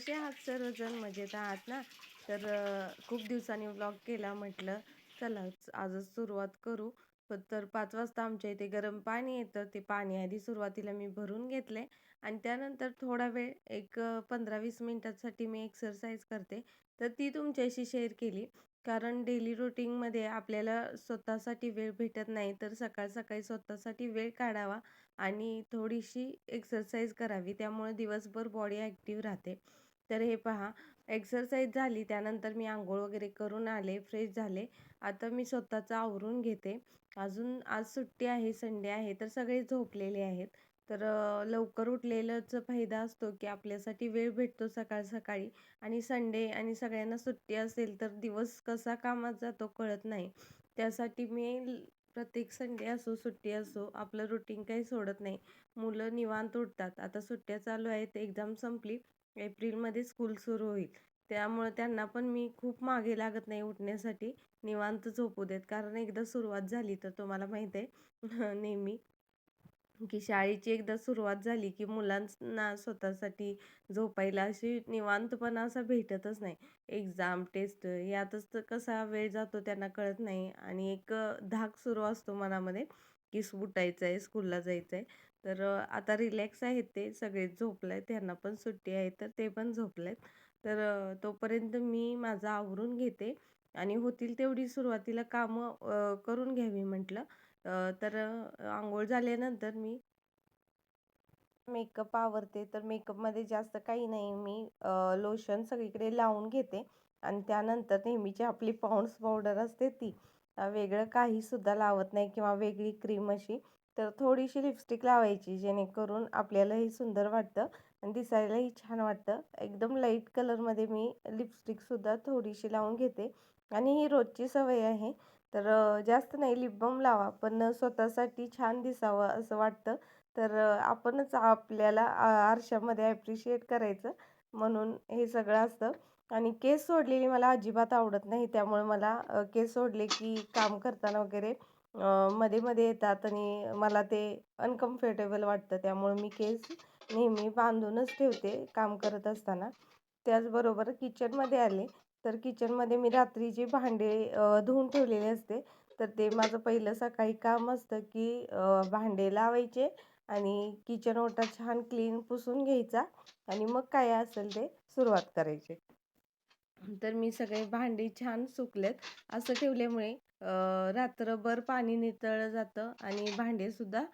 कसे आहात सर्वजण मजेत आहात ना? तर खूप दिवसांनी व्लॉग केला म्हटलं चला आजच सुरुवात करू. तर पाच वाजता आमच्या इथे गरम पाणी येतं ते पाणी आधी सुरुवातीला मी भरून घेतले. आणि त्यानंतर थोडा वेळ एक पंधरा वीस मिनटासाठी मी एक्सरसाइज करते. तर ती तुमच्याशी शेअर केली. कारण डेली रुटीनमध्ये आपल्याला स्वतःसाठी वेळ भेटत नाही तर सकाळ सकाळी स्वतःसाठी वेळ काढावा आणि थोडीशी एक्सरसाइज करावी. त्यामुळे दिवसभर बॉडी ॲक्टिव्ह राहते. तर हे पहा एक्सरसाइज झाली त्यानंतर मी आंघोळ वगैरे करून आले फ्रेश झाले. आता मी स्वतःचं आवरून घेते. अजून आज सुट्टी आहे संडे आहे तर सगळे झोपलेले आहेत. तर लवकर उठलेलंच फायदा असतो की आपल्यासाठी वेळ भेटतो सकाळ सकाळी. आणि संडे आणि सगळ्यांना सुट्टी असेल तर दिवस कसा कामात जातो कळत नाही. त्यासाठी मी प्रत्येक संडे असो सुट्टी असो आपलं रुटीन काही सोडत नाही. मुलं निवांत उठतात. आता सुट्ट्या चालू आहेत एक्झाम संपली एप्रिलमध्ये स्कूल सुरू होईल. त्यामुळे त्यांना पण मी खूप मागे लागत नाही उठण्यासाठी. निवांत झोपू देत. कारण एकदा सुरुवात झाली तर तुम्हाला माहीत आहे नेहमी की शाळेची एकदा सुरुवात झाली की मुलांना स्वतःसाठी झोपायला अशी निवांतपणा असा भेटतच नाही. एक्झाम टेस्ट यातच तर कसा वेळ जातो त्यांना कळत नाही. आणि एक धाक सुरू असतो मनामध्ये की उठायचं आहे स्कूलला जायचं आहे तर आता रिलॅक्स आहेत ते सगळे झोपले आहेत त्यांना पण सुट्टी आहे तर ते पण झोपलेत. तर तोपर्यंत मी माझं आवरून घेते. आणि होतील तेवढी सुरुवातीला कामं करून घ्यावी म्हटलं. तर आंघोळ झाल्यानंतर मी मेकअप आवरते. तर मेकअपमध्ये जास्त काही नाही. मी लोशन सगळीकडे लावून घेते. आणि त्यानंतर नेहमीची आपली पाऊंड्स पावडर असते ती वेगळं काहीसुद्धा लावत नाही किंवा वेगळी क्रीम अशी तर थोडीशी लिपस्टिक लावायची जेणेकरून आपल्यालाही सुंदर वाटतं आणि दिसायलाही छान वाटतं. एकदम लाइट कलरमध्ये मी लिपस्टिकसुद्धा थोडीशी लावून घेते. आणि ही रोजची सवय आहे. तर जास्त नाही लिप बाम लावा पण स्वतःसाठी छान दिसावं असं वाटतं. तर आपणच आपल्याला आरशामध्ये ॲप्रिशिएट करायचं म्हणून हे सगळं असतं. आणि केस सोडलेली मला अजिबात आवडत नाही त्यामुळे मला केस सोडले की काम करताना वगैरे मध्ये मध्ये येतात आणि मला ते अनकम्फर्टेबल वाटतं. त्यामुळे मी केस नेहमी बांधूनच ठेवते काम करत असताना. त्याचबरोबर किचनमध्ये आले तर किचनमध्ये मी रात्रीची भांडे धुवून ठेवलेले असते. तर ते माझं पहिलं सकाळी काम असतं की भांडे लावायचे आणि किचन ओटा छान क्लीन पुसून घ्यायचा आणि मग काय असेल ते सुरुवात करायची. तर मी सगळे भांडी छान सुकलेत. असं ठेवल्यामुळे रात्रभर पाणी नितळलं जातं आणि भांडेसुद्धा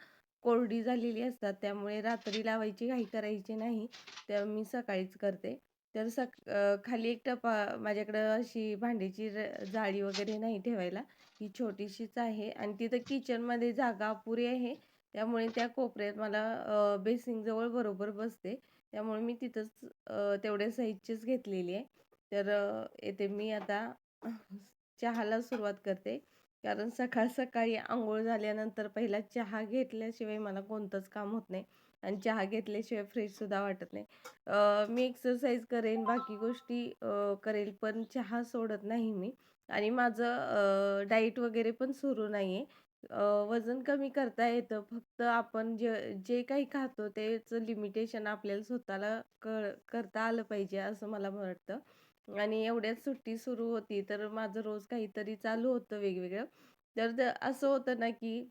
कोरडी झालेली असतात. त्यामुळे रात्री लावायची घाई करायची नाही. तर मी सकाळीच करते. तर सक अ, खाली एक टपा माझ्याकडं अशी भांडीची र जाळी वगैरे नाही ठेवायला. ही छोटीशीच आहे आणि तिथं किचनमध्ये जागा अपुरी आहे. त्यामुळे त्या कोपऱ्यात मला अ, बेसिंगजवळ बरोबर बसते. त्यामुळे मी तिथंच अ, तेवढ्या साईजचीच घेतलेली आहे. तर अ, येथे मी आता चहाला सुरुवात करते. कारण सकाळ सकाळी अंघोळ झाल्यानंतर पहिला चहा घेतल्याशिवाय मला कोणतंच काम होत नाही. आणि चहा घेतल्याशिवाय फ्रेशसुद्धा वाटत नाही. मी एक्सरसाइज करेन बाकी गोष्टी करेल पण चहा सोडत नाही मी. आणि माझं डाईट वगैरे पण सुरू नाही आहे वजन कमी करता येतं. फक्त आपण जे जे काही खातो त्याचं लिमिटेशन आपल्याला स्वतःला कळ करता आलं पाहिजे असं मला वाटतं. आणि एवढ्यात सुट्टी सुरू होती तर माझं रोज काहीतरी चालू होतं वेगवेगळं. तर असं होतं ना की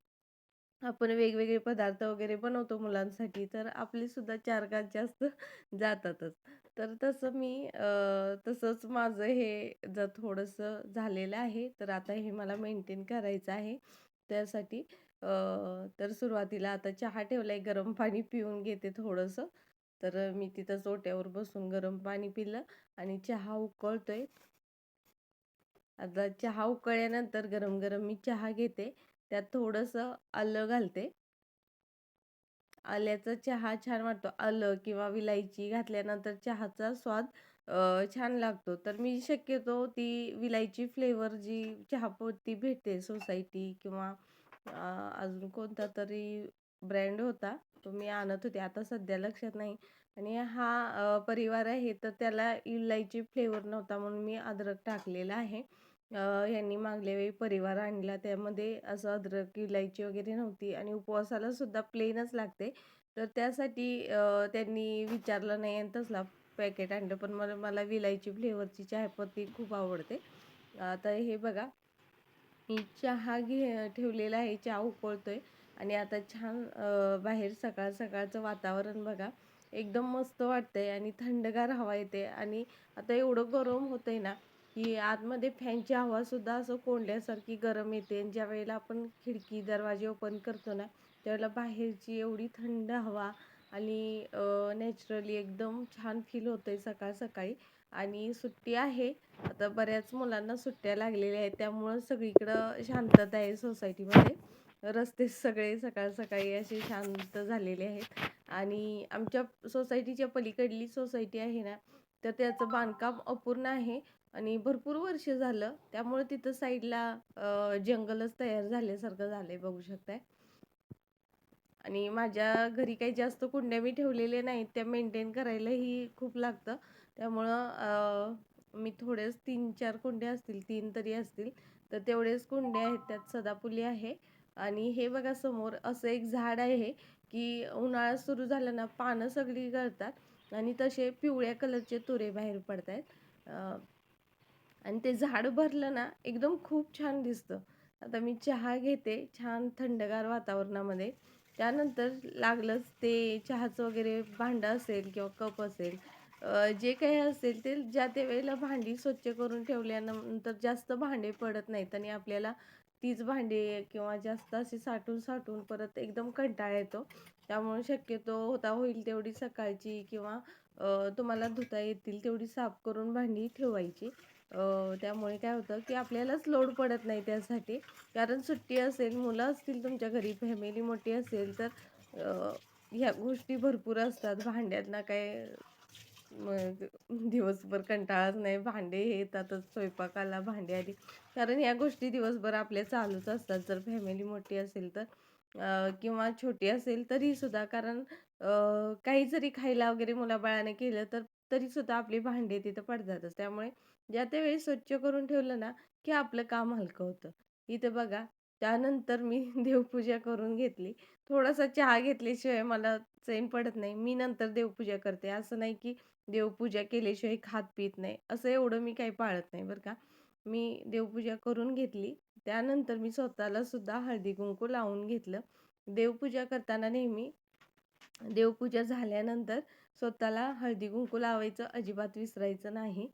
आपण वेगवेगळे पदार्थ वगैरे बनवतो मुलांसाठी तर आपले सुद्धा चार काच जास्त जातातच. तर तसं मी तसंच माझं हे जर थोडंसं झालेलं आहे. तर आता हे मला मेंटेन करायचं आहे. त्यासाठी तर सुरुवातीला आता चहा ठेवला आहे गरम पाणी पिऊन घेते थोडंसं. तर मी तिथंच ओट्यावर बसून गरम पाणी पिलं आणि चहा उकळतोय. आता चहा उकळल्यानंतर गरम गरम मी चहा घेते. त्यात थोडंसं आलं घालते. आल्याचा चहा छान वाटतो. आलं किंवा विलायची घातल्यानंतर चहाचा स्वाद छान लागतो. तर मी शक्यतो ती विलायची फ्लेवर जी चहापत्ती भेटते सोसायटी किंवा अजून कोणता तरी ब्रँड होता तो मी आणत होते. आता सध्या लक्षात नाही. आणि हा परिवार आहे तर त्याला इलायची फ्लेवर नव्हता म्हणून मी अद्रक टाकलेला आहे. यांनी मागल्या वेळी परिवार आणला. त्यामध्ये असं अद्रक इलायची वगैरे नव्हती आणि उपवासाला सुद्धा प्लेनच लागते. तर त्यासाठी त्यांनी विचारलं नाही आणि तसला पॅकेट आणलं. पण मला मला विलायची फ्लेवरची चहापत्ती खूप आवडते. आता हे बघा मी चहा घे ठेवलेला आहे. चहा उकळतोय. आणि आता छान बाहेर सकाळ सकाळचं वातावरण बघा. एकदम मस्त वाटतंय आणि थंडगार हवा येते. आणि आता एवढं गरम होतंय ना की आतमध्ये फॅनची हवा सुद्धा असं कोंडल्यासारखी गरम येते. आणि ज्या वेळेला आपण खिडकी दरवाजे ओपन करतो ना त्यावेळेला बाहेरची एवढी थंड हवा आणि नॅचरली एकदम छान फील होतंय सकाळ सकाळी. आणि सुट्टी आहे. आता बऱ्याच मुलांना सुट्ट्या लागलेल्या आहेत. त्यामुळं सगळीकडं शांतता आहे सोसायटीमध्ये रस्ते सगळे सकाळ सकाळी असे शांत झालेले आहेत. आणि आमच्या सोसायटीच्या पलीकडली सोसायटी आहे ना तर त्याचं बांधकाम अपूर्ण आहे आणि भरपूर वर्ष झालं. त्यामुळे तिथं साईडला जंगलच तयार झाल्यासारखं झालंय बघू शकताय. आणि माझ्या घरी काही जास्त कुंड्या मी ठेवलेल्या नाहीत त्या मेंटेन करायलाही खूप लागतं. त्यामुळं मी थोडेच तीन चार कुंड्या असतील तीन तरी असतील तर तेवढेच कुंड्या आहेत त्यात सदाफुली आहे. आणि हे बघा समोर असं एक झाड आहे की उन्हाळा सुरू झाला ना पानं सगळी गळतात. आणि तसे पिवळ्या कलरचे तुरे बाहेर पडत आहेत आणि ते झाड भरलं ना एकदम खूप छान दिसतं. आता मी चहा घेते छान थंडगार वातावरणामध्ये. त्यानंतर लागलंच ते चहाचं वगैरे भांडं असेल किंवा कप असेल जे काही असेल ते ज्या त्या वेळेला भांडी स्वच्छ करून ठेवल्यानंतर जास्त भांडे पडत नाहीत आणि आपल्याला तीच भांडे किंवा जास्त असे साठून साठून परत एकदम कंटाळा येतो. त्यामुळे शक्यतो होता होईल तेवढी सकाळची किंवा तुम्हाला धुता येतील तेवढी साफ करून भांडी ठेवायची. त्यामुळे काय होतं की आपल्यालाच लोड पडत नाही त्यासाठी. कारण सुट्टी असेल मुलं असतील तुमच्या घरी फॅमिली मोठी असेल तर ह्या गोष्टी भरपूर असतात. भांड्यांना काय मग दिवसभर कंटाळाच नाही. भांडे हे येतातच स्वयंपाकाला भांडी आली कारण ह्या गोष्टी दिवसभर आपल्या चालूच असतात. जर फॅमिली मोठी असेल तर. किंवा छोटी असेल तरी सुद्धा कारण काही जरी खायला वगैरे मुलाबाळाने केलं तर तरी सुद्धा आपली भांडी तिथं पडतातच. त्यामुळे ज्या त्या वेळी स्वच्छ करून ठेवलं ना की आपलं काम हलकं होतं. इथं बघा त्यानंतर मी देवपूजा करून घेतली. थोडासा चहा घेतल्याशिवाय मला चैन पडत नाही. मी नंतर देवपूजा करते. असं नाही की देवपूजा केल्याशिवाय खात पित नाही. असं एवढं मी काही पाळत नाही बरं का. मी देवपूजा करून घेतली. त्यानंतर मी स्वतःला सुद्धा हळदी कुंकू लावून घेतलं. देवपूजा करताना नेहमी देवपूजा झाल्यानंतर स्वतःला हळदी कुंकू लावायचं अजिबात विसरायचं नाही.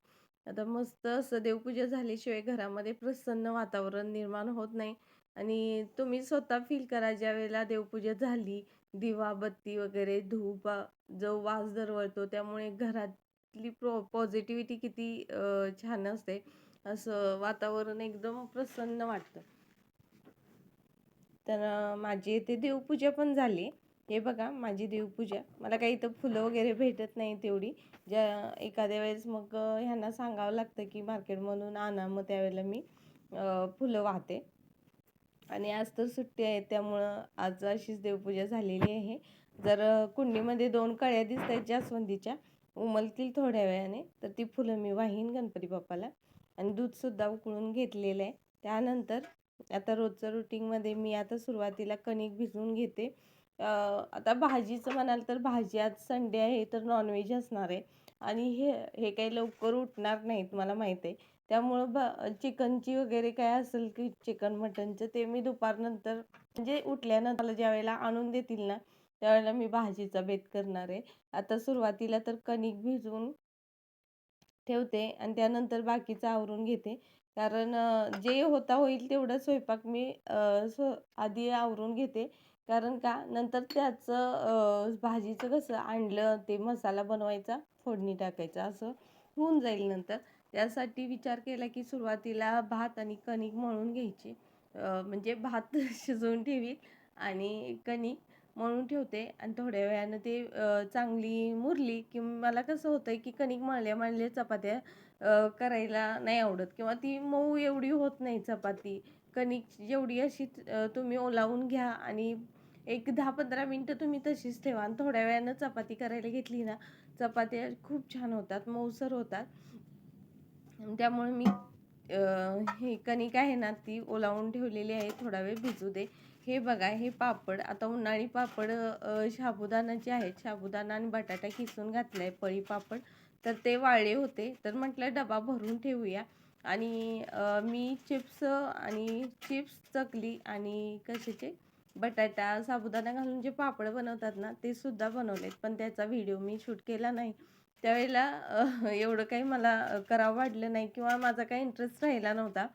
आता मस्त असं देवपूजा झाल्याशिवाय घरामध्ये प्रसन्न वातावरण निर्माण होत नाही. आणि तुम्ही स्वतः फील करा ज्या वेळेला देवपूजा झाली दिवा बत्ती वगैरे धूप जो वास दरवळतो त्यामुळे घरातली प्रो पॉझिटिव्हिटी किती छान असते. असं वातावरण एकदम प्रसन्न वाटतं. तर माझी इथे देवपूजा पण झाली. हे बघा माझी देवपूजा. मला काही इथं फुलं वगैरे भेटत नाही तेवढी. ज्या एखाद्या वेळेस मग ह्यांना सांगावं लागतं की मार्केटमधून आणा मग त्यावेळेला मी फुलं वाहते. आणि आज तर सुट्टी आहे त्यामुळं आज अशीच देवपूजा झालेली आहे. जर कुंडीमध्ये दोन कळ्या दिसत आहेत जास्वंदीच्या उमलतील थोड्या वेळाने तर ती फुलं मी वाहीन गणपती बाप्पाला. आणि दूधसुद्धा उकळून घेतलेलं आहे. त्यानंतर आता रोजचं रुटीनमध्ये मी आता सुरुवातीला कणिक भिजवून घेते. आता भाजीचं म्हणाल तर भाजी आज संडे आहे तर नॉनव्हेज असणार आहे. आणि हे हे काही लवकर उठणार नाहीत मला माहीत आहे. त्यामुळं ब चिकनची वगैरे काय असेल की चिकन मटनचं ते मी दुपारनंतर म्हणजे उठल्यानंतर मला ज्यावेळेला आणून देतील ना त्यावेळेला मी भाजीचा बेत करणार आहे. आता सुरुवातीला तर कणिक भिजवून ठेवते आणि त्यानंतर बाकीचं आवरून घेते. कारण जे होता होईल तेवढं स्वयंपाक मी स्व आधी आवरून घेते. कारण का नंतर त्याचं भाजीचं कसं आणलं ते मसाला बनवायचा फोडणी टाकायचा असं होऊन जाईल नंतर. त्यासाठी विचार केला की सुरुवातीला भात आणि कणिक मळून घ्यायची. म्हणजे भात शिजवून ठेवी आणि कणिक मळून ठेवते. आणि थोड्या वेळानं ते चांगली मुरली की मला कसं होतं की कणिक मळल्या मळल्या चपात्या करायला नाही आवडत. किंवा ती मऊ एवढी होत नाही चपाती. कणिक जेवढी अशी तुम्ही ओलावून घ्या आणि एक दहा पंधरा मिनटं तुम्ही तशीच ठेवा. आणि थोड्या वेळानं चपाती करायला घेतली ना चपात्या खूप छान होतात मऊसर होतात. त्यामुळे मी हे कणिक आहे ना ती ओलावून ठेवलेली आहे. थोडा वेळ भिजू दे. हे बघा हे पापड आता उन्हाळी पापड साबुदाणा जे आहेत. साबुदाणा आणि बटाटा किसून घातला आहे पळी पापड. तर ते वाळले होते. तर म्हटलं डबा भरून ठेवूया. आणि मी चिप्स आणि चिप्स चकली आणि कशाचे? बटाटा साबुदाणा घालून जे पापड बनवतात ना ते सुद्धा बनवलेत. पण त्याचा व्हिडिओ मी शूट केला नाही. त्यावेळेला एवढं काही मला करावं वाटलं नाही किंवा माझा काही इंटरेस्ट राहिला नव्हता.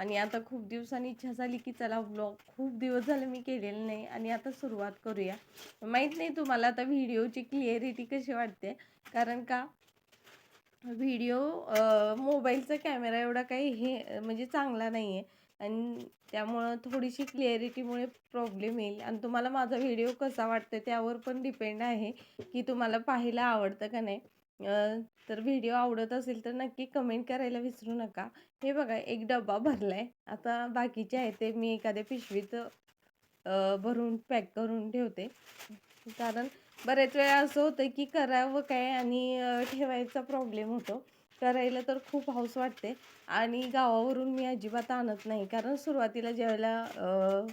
आणि आता खूप दिवसांनी इच्छा झाली की चला ब्लॉग खूप दिवस झाले मी केलेलं नाही आणि आता सुरुवात करूया. माहीत नाही तुम्हाला आता व्हिडिओची क्लिअरिटी कशी वाटते? कारण का व्हिडिओ मोबाईलचा कॅमेरा एवढा काही हे म्हणजे चांगला नाही आहे आणि त्यामुळं थोडीशी क्लिअरिटीमुळे प्रॉब्लेम येईल. आणि तुम्हाला माझा व्हिडिओ कसा वाटतो त्यावर पण डिपेंड आहे की तुम्हाला पाहायला आवडतं का नाही. तर व्हिडिओ आवडत असेल तर नक्की कमेंट करायला विसरू नका. हे बघा एक डबा भरला आहे आता बाकीचे आहे ते मी एखाद्या पिशवीत भरून पॅक करून ठेवते. कारण बऱ्याच वेळा असं होतं की करावं काय आणि ठेवायचा प्रॉब्लेम होतो. करायला तर खूप हौस वाटते. आणि गावावरून मी अजिबात आणत नाही. कारण सुरुवातीला ज्यावेळेला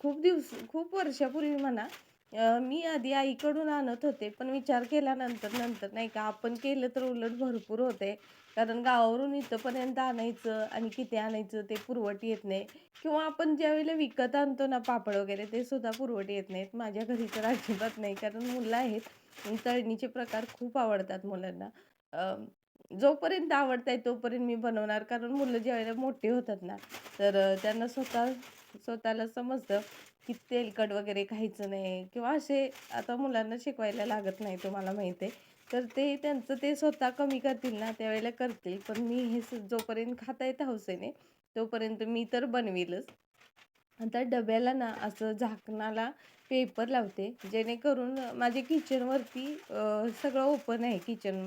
खूप दिवस खूप वर्षापूर्वी म्हणा मी आधी आईकडून आणत होते पण विचार केल्यानंतर नंतर नाही का आपण केलं तर उलट भरपूर होते. कारण गावावरून इथंपर्यंत आणायचं आणि किती आणायचं ते पुरवट येत नाही. किंवा आपण ज्यावेळेला विकत आणतो ना पापड वगैरे ते सुद्धा पुरवट येत नाहीत. माझ्या घरी तर अजिबात नाही कारण मुलं आहेत. तळणीचे प्रकार खूप आवडतात मुलांना. जोपर्यंत आवडत आहे तोपर्यंत मी बनवणार कारण मुलं ज्यावेळेला मोठी होतात ना तर त्यांना स्वतः स्वतःला समजतं की तेलकट वगैरे खायचं नाही किंवा असे आता मुलांना शिकवायला लागत नाही तुम्हाला माहिती आहे. तर ते त्यांचं ते स्वतः कमी करतील ना त्यावेळेला करतील. पण मी हे स- जोपर्यंत खाता येत हौसेने तोपर्यंत मी तर बनवेलच. आता डब्याला ना असं झाकणाला पेपर लावते जेणेकरून माझे किचनवरती सगळं ओपन आहे किचन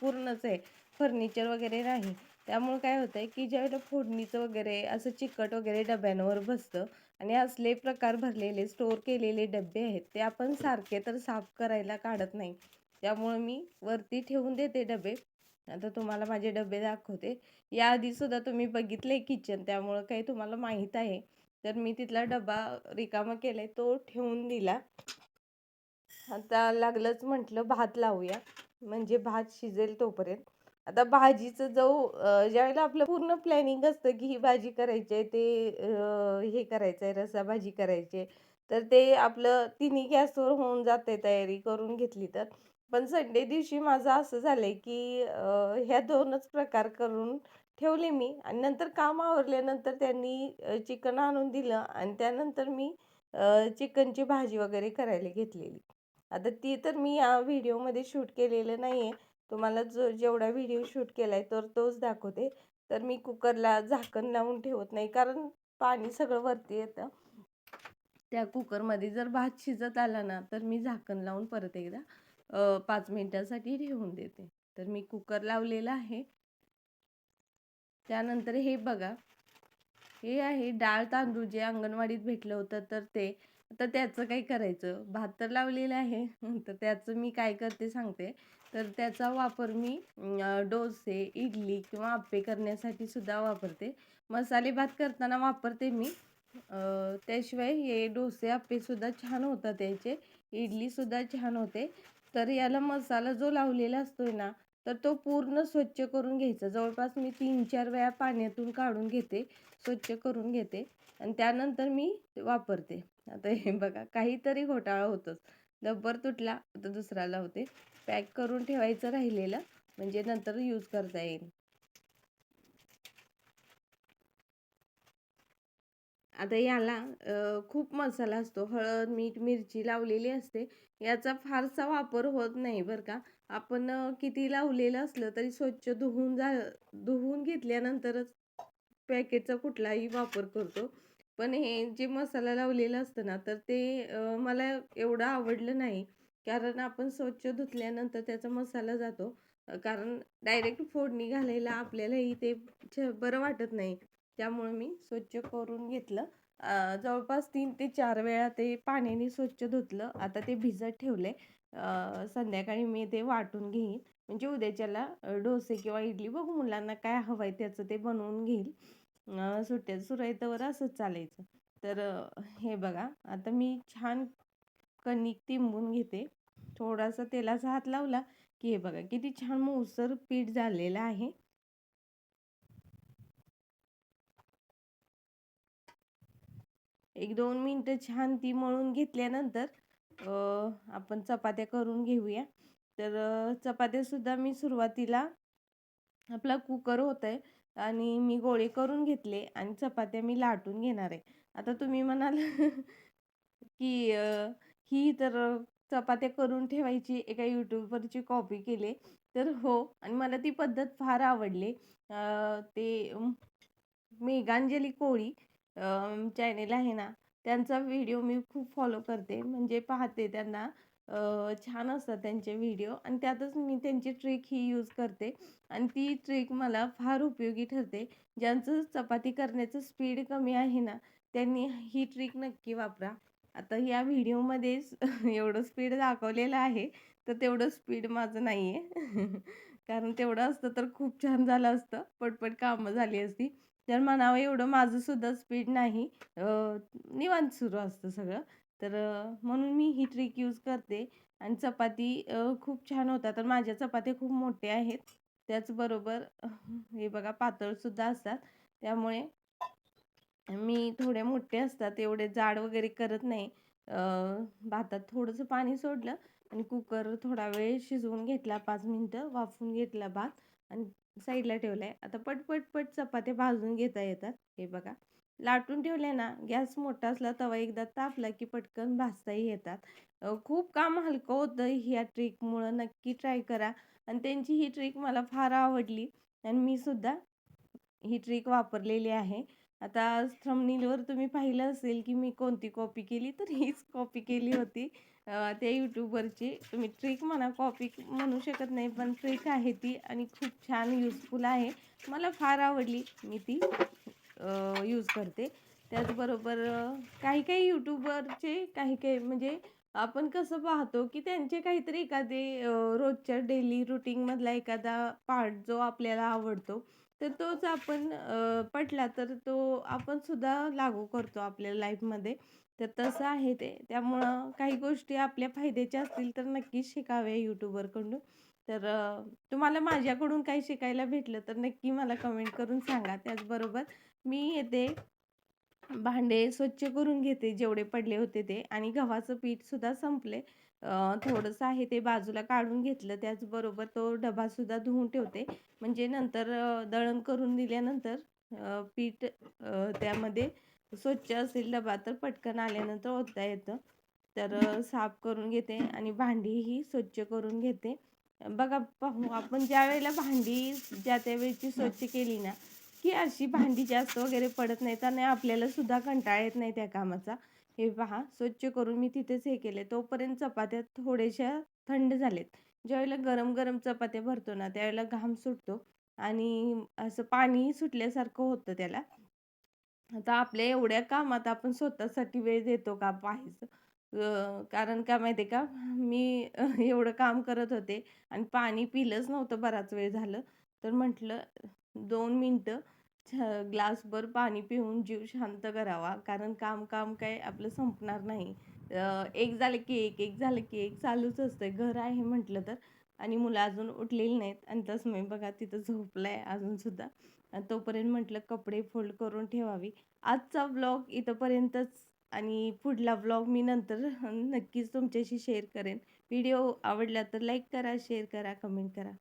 पूर्णच आहे. फर्निचर वगैरे नाही. त्यामुळं काय होतं आहे की ज्यावेळेला फोडणीचं वगैरे असं चिकट वगैरे डब्यांवर बसतं आणि असले प्रकार भरलेले स्टोअर केलेले डबे आहेत ते आपण सारखे तर साफ करायला काढत नाही. त्यामुळं मी वरती ठेवून देते डबे. आता तुम्हाला माझे डबे दाखवते. याआधीसुद्धा तुम्ही बघितले किचन त्यामुळं काही तुम्हाला माहीत आहे. तर मी तिथला डबा रिकामा केलाय तो ठेवून दिला. आता लागलंच म्हटलं भात लावूया. म्हणजे भात शिजेल तोपर्यंत. आता भाजीचं जाऊ ज्यावेळेला आपलं पूर्ण प्लॅनिंग असतं की ही भाजी करायची आहे ते हे करायचं आहे रसा भाजी करायची आहे तर ते आपलं तिन्ही गॅसवर होऊन जाते तयारी करून घेतली तर. पण संडे दिवशी माझं असं झालंय की ह्या दोनच प्रकार करून ठेवले मी आणि नंतर काम आवरल्यानंतर त्यांनी चिकन आणून दिलं आणि त्यानंतर मी चिकनची भाजी वगैरे करायला घेतलेली. आता ती तर मी या व्हिडिओमध्ये शूट केलेलं नाही आहे तुम्हाला जो जेवढा व्हिडिओ शूट केला आहे तर तोच दाखवते. तर मी कुकरला झाकण लावून ठेवत नाही कारण पाणी सगळं वरती येतं. त्या कुकरमध्ये जर भात शिजत आला ना तर मी झाकण लावून परत एकदा पाच मिनिटासाठी ठेवून देते. तर मी कुकर लावलेला आहे. त्यानंतर हे बघा हे आहे डाळ तांदूळ जे अंगणवाडीत भेटलं होतं तर ते आता त्याचं काय करायचं? भात तर लावलेलं आहे तर त्याचं मी काय करते सांगते. तर त्याचा वापर मी डोसे इडली किंवा आप्पे करण्यासाठी सुद्धा वापरते. मसाले भात करताना वापरते मी. त्याशिवाय हे डोसे आप्पे सुद्धा छान होतात याचे. इडलीसुद्धा छान होते. तर याला मसाला जो लावलेला असतोय ना तर तो पूर्ण स्वच्छ करून घ्यायचा. जवळपास मी तीन चार वेळा पाण्यातून काढून घेते स्वच्छ करून घेते. आणि त्यानंतर मी वापरते. आता हे बघा काहीतरी घोटाळा होतोच. डब्बर तुटला आता दुसरा लावते. पॅक करून ठेवायचं राहिलेलं म्हणजे नंतर यूज करता येईल. आता याला खूप मसाला असतो. हळद मीठ मिरची लावलेली असते. याचा फारसा वापर होत नाही बरं का. आपण किती लावलेलं असलं तरी स्वच्छ धुवून जा धुवून घेतल्यानंतरच पॅकेटचा कुठलाही वापर करतो. पण हे जे मसाला लावलेलं असतं ना तर ते मला एवढं आवडलं नाही. कारण आपण स्वच्छ धुतल्यानंतर त्याचा मसाला जातो. कारण डायरेक्ट फोडणी घालायला आपल्यालाही ते छ- बरं वाटत नाही. त्यामुळे मी स्वच्छ करून घेतलं. जवळपास तीन ते चार वेळा ते पाण्याने स्वच्छ धुतलं. आता ते भिजत ठेवले संध्याकाळी मी ते वाटून घेईन. म्हणजे उद्याच्याला डोसे किंवा इडली बघू मुलांना काय हवं आहे त्याचं ते बनवून घेईल. सुट्ट्या सुरायतवर असंच चालायचं. तर हे बघा. आता मी छान कणिक तिंबून घेते. थोडासा तेलाचा हात लावला की हे बघा किती छान मऊसर पीठ झालेलं आहे. एक दोन मिनटं छान ती मळून घेतल्यानंतर आपण चपात्या करून घेऊया. तर चपात्यासुद्धा मी सुरुवातीला आपला कुकर होत आहे आणि मी गोळे करून घेतले आणि चपात्या मी लाटून घेणार आहे. आता तुम्ही म्हणाल की ही तर चपात्या करून ठेवायची एका यूट्यूबवरची कॉपी केले. तर हो आणि मला ती पद्धत फार आवडली. ते मेघांजली कोळी चॅनेल आहे ना त्यांचा व्हिडिओ मी खूप फॉलो करते. म्हणजे पाहते त्यांना. छान असतात त्यांचे व्हिडिओ आणि त्यातच मी त्यांची ट्रिक ही यूज करते. आणि ती ट्रिक मला फार उपयोगी ठरते. ज्यांचं चपाती करण्याचं स्पीड कमी आहे ना त्यांनी ही ट्रिक नक्की वापरा. आता या व्हिडिओमध्येच एवढं स्पीड दाखवलेलं आहे तर तेवढं स्पीड माझं नाही आहे कारण तेवढं असतं तर खूप छान झालं असतं पटपट कामं झाली असती. तर म्हणावं एवढं माझंसुद्धा स्पीड नाही. निवांत सुरू असतं सगळं. तर म्हणून मी ही ट्रिक यूज करते. आणि चपाती खूप छान होतात. तर माझ्या चपात्या खूप मोठ्या आहेत. त्याचबरोबर हे बघा पातळसुद्धा असतात. त्यामुळे मी थोडे मोठे असतात एवढे जाड वगैरे करत नाही. भातात थोडंसं पाणी सोडलं आणि कुकर थोडा वेळ शिजवून घेतला पाच मिनटं वाफवून घेतला भात आणि साईडला ठेवला आहे आता पट पट पट चपात्या भाजून घेता येतात. हे बघा. लाटून ठेवले ना गॅस मोठा असला तवा एकदा तापला की पटकन भाजताही येतात. खूप काम हलकं होतं ह्या ट्रिकमुळं. नक्की ट्राय करा. आणि त्यांची ही ट्रिक मला फार आवडली. आणि मी सुद्धा ही ट्रिक वापरलेली आहे. आता थंबनेलवर तुम्ही पाहिलं असेल की मी कोणती कॉपी केली तर हीच कॉपी केली होती. त्या यूट्यूबवरची तुम्ही ट्रिक म्हणा कॉपी म्हणू शकत नाही पण ट्रिक आहे ती आणि खूप छान युजफुल आहे. मला फार आवडली. मी ती यूज करते. त्याचबरोबर काही काही यूट्यूबरचे काही काही म्हणजे आपण कसं पाहतो की त्यांचे काहीतरी एखादे रोजच्या डेली रुटीनमधला एखादा पार्ट जो आपल्याला आवडतो तर तोच आपण पटला तर तो आपण सुद्धा लागू करतो आपल्या लाईफमध्ये तर तसं आहे ते. त्यामुळं काही गोष्टी आपल्या फायद्याच्या असतील तर नक्कीच शिकाव्या यूट्यूबरकडून तर तुम्हाला माझ्याकडून काही शिकायला भेटलं तर नक्की मला कमेंट करून सांगा. त्याचबरोबर मी येते भांडे स्वच्छ करून घेते जेवढे पडले होते ते. आणि गव्हाचं पीठसुद्धा संपले. थोडंसं आहे ते बाजूला काढून घेतलं त्याचबरोबर तो डबासुद्धा धुवून ठेवते. म्हणजे नंतर दळण करून दिल्यानंतर पीठ त्यामध्ये स्वच्छ असेल डबा तर पटकन आल्यानंतर ओतता येतं. तर साफ करून घेते आणि भांडीही स्वच्छ करून घेते. बघा पाहू आपण ज्या वेळेला भांडी ज्या त्या वेळची स्वच्छ केली ना की अशी भांडी जास्त वगैरे पडत नाहीत आणि आपल्याला सुद्धा कंटाळा येत नाही त्या कामाचा. हे पहा स्वच्छ करून मी तिथेच हे केले. तोपर्यंत चपात्या थोड्याशा थंड झालेत. ज्यावेळेला गरम गरम चपात्या भरतो ना त्यावेळेला घाम सुटतो आणि असं पाणी सुटल्यासारखं होतं त्याला. आता आपल्या एवढ्या कामात आपण स्वतःसाठी वेळ देतो का पाहायचं कारण का माहिती आहे का? मी एवढं काम करत होते आणि पाणी पिलंच नव्हतं बराच वेळ झालं. तर म्हटलं दोन मिनटं ग्लासभर पाणी पिऊन जीव शांत करावा. कारण काम काम काय आपलं संपणार नाही. एक झालं की एक एक झालं की एक चालूच असतं घर आहे म्हटलं तर. आणि मुलं अजून उठलेली नाहीत. आणि तसं मी बघा तिथं झोपलं आहे अजूनसुद्धा आणि तोपर्यंत म्हटलं कपडे फोल्ड करून ठेवावी. आजचा ब्लॉग इथंपर्यंतच. आणि पुढला ब्लॉग मी नंतर नक्कीच तुमच्याशी शेअर करेन. व्हिडिओ आवडला तर लाईक करा शेअर करा कमेंट करा.